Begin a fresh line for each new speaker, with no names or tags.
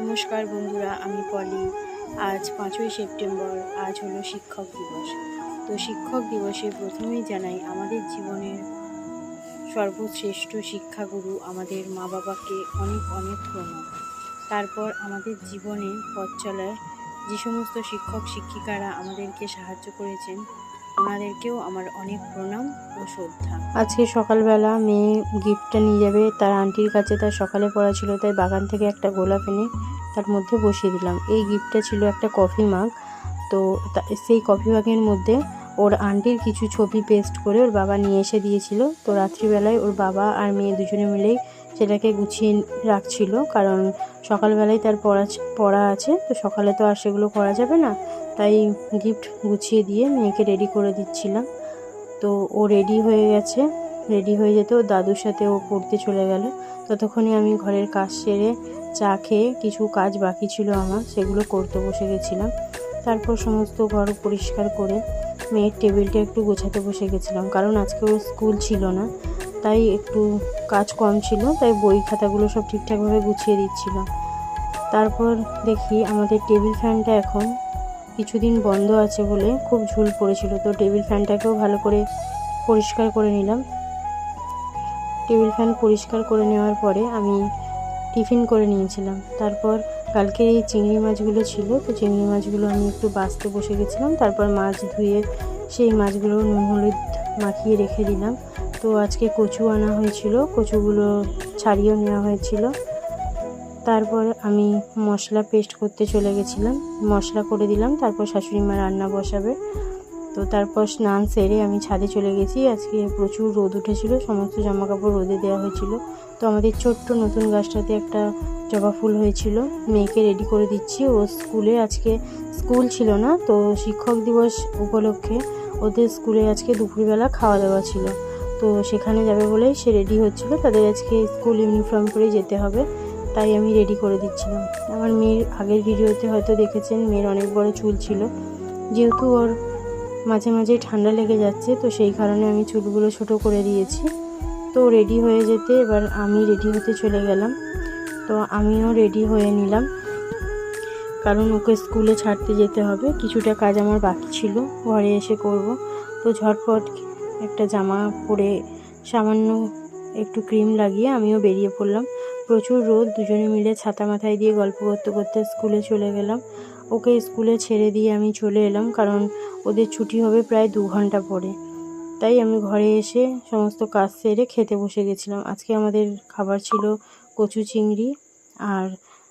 নমস্কার বন্ধুরা, আমি পলি। আজ পাঁচই সেপ্টেম্বর, আজ হলো শিক্ষক দিবস। তো শিক্ষক দিবসে প্রথমেই জানাই, আমাদের জীবনের সর্বশ্রেষ্ঠ শিক্ষাগুরু আমাদের মা বাবাকে অনেক অনেক প্রণাম তারপর আমাদের জীবনে পথ চলায় যে সমস্ত শিক্ষক, শিক্ষিকারা আমাদেরকে সাহায্য করেছেন ওনাদেরকেও আমার অনেক প্রণাম ও শ্রদ্ধা। আজকে সকালবেলা মেয়ে গিফটটা নিয়ে যাবে, তার আন্টির কাছে তার সকালে পড়া ছিল, তাই বাগান থেকে একটা গোলাপ এনে তার মধ্যে বসিয়ে দিলাম। এই গিফটটা ছিল একটা কফি মাগ, তো সেই কফি মাগের মধ্যে ওর আন্টির কিছু ছবি পেস্ট করে ওর বাবা নিয়ে এসে দিয়েছিল। তো রাত্রিবেলায় ওর বাবা আর মেয়ে দুজনে মিলেই সেটাকে গুছিয়ে রাখছিল। কারণ সকালবেলায় তার পড়া পড়া আছে, তো সকালে তো আর সেগুলো করা যাবে না। তাই গিফট গুছিয়ে দিয়ে মেয়েকে রেডি করে দিচ্ছিলাম। তো ও রেডি হয়ে গেছে। রেডি হয়ে যেতে ওর দাদুর সাথে ও পড়তে চলে গেল। ততক্ষণে আমি ঘরের কাজ সেরে চা খেয়ে কিছু কাজ বাকি ছিল আমার, সেগুলো করতে বসে গেছিলাম। তারপর সমস্ত ঘর পরিষ্কার করে মেয়ের টেবিলটা একটু গোছাতে বসে গেছিলাম, কারণ আজকে ওর স্কুল ছিল না, তাই একটু কাজ কম ছিল, তাই বই খাতাগুলো সব ঠিকঠাকভাবে গুছিয়ে দিচ্ছিলাম তারপর দেখি আমাদের টেবিল ফ্যানটা এখন কিছুদিন বন্ধ আছে বলে খুব ঝুল পড়েছিল, তো টেবিল ফ্যানটাকেও ভালো করে পরিষ্কার করে নিলাম। টেবিল ফ্যান পরিষ্কার করে নেওয়ার পরে আমি টিফিন করে নিয়েছিলাম, তারপর কালকের এই চিংড়ি মাছগুলো ছিল, তো চিংড়ি মাছগুলো আমি একটু বাঁচতে বসে গেছিলাম, তারপর মাছ ধুয়ে সেই মাছগুলো নুন হলুদ মাখিয়ে রেখে দিলাম। তো আজকে কচু আনা হয়েছিল, কচুগুলো ছাড়িয়েও নেওয়া হয়েছিল। তারপর আমি মশলা পেস্ট করতে চলে গেছিলাম, মশলা করে দিলাম, তারপর শাশুড়ি মা রান্না বসাবে। তো তারপর স্নান সেরে আমি ছাদে চলে গেছি। আজকে প্রচুর রোদ উঠেছিল, সমস্ত জামা কাপড় রোদে দেওয়া হয়েছিল। তো আমাদের ছোট্ট নতুন গাছটাতে একটা জবা ফুল হয়েছিল, মেয়েকে রেডি করে দিচ্ছি। ও স্কুলে আজকে স্কুল ছিল না, তো শিক্ষক দিবস উপলক্ষে ওদের স্কুলে আজকে দুপুরবেলা খাওয়া দাওয়া ছিল। তো সেখানে যাবে বলেই সে রেডি হচ্ছিল। তাদের আজকে স্কুল ইউনিফর্ম পরেই যেতে হবে, তাই আমি রেডি করে দিচ্ছিলাম। আমার মেয়ের আগের ভিডিওতে হয়তো দেখেছেন, মেয়ের অনেক বড় চুল ছিল। যেহেতু ওর মাঝে মাঝে ঠান্ডা লেগে যাচ্ছে, তো সেই কারণে আমি চুলগুলো ছোট করে দিয়েছি। তো রেডি হয়ে যেতে এবার আমি রেডি হতে চলে গেলাম। তো আমিও রেডি হয়ে নিলাম। কারণ ওকে স্কুলে ছাড়তে যেতে হবে। কিছুটা কাজ আমার বাকি ছিল, ঘরে এসে করব। তো ঝটপট একটা জামা পরে সামান্য একটু ক্রিম লাগিয়ে আমিও বেরিয়ে পড়লাম। প্রচুর রোদ, দুজনে মিলে ছাতা মাথায় দিয়ে গল্প করতে করতে স্কুলে চলে গেলাম। ওকে স্কুলে ছেড়ে দিয়ে আমি চলে এলাম কারণ ওদের ছুটি হবে প্রায় দু ঘণ্টা পরে। তাই আমি ঘরে এসে সমস্ত কাজ সেরে খেতে বসে গেছিলাম। আজকে আমাদের খাবার ছিল কচু চিংড়ি আর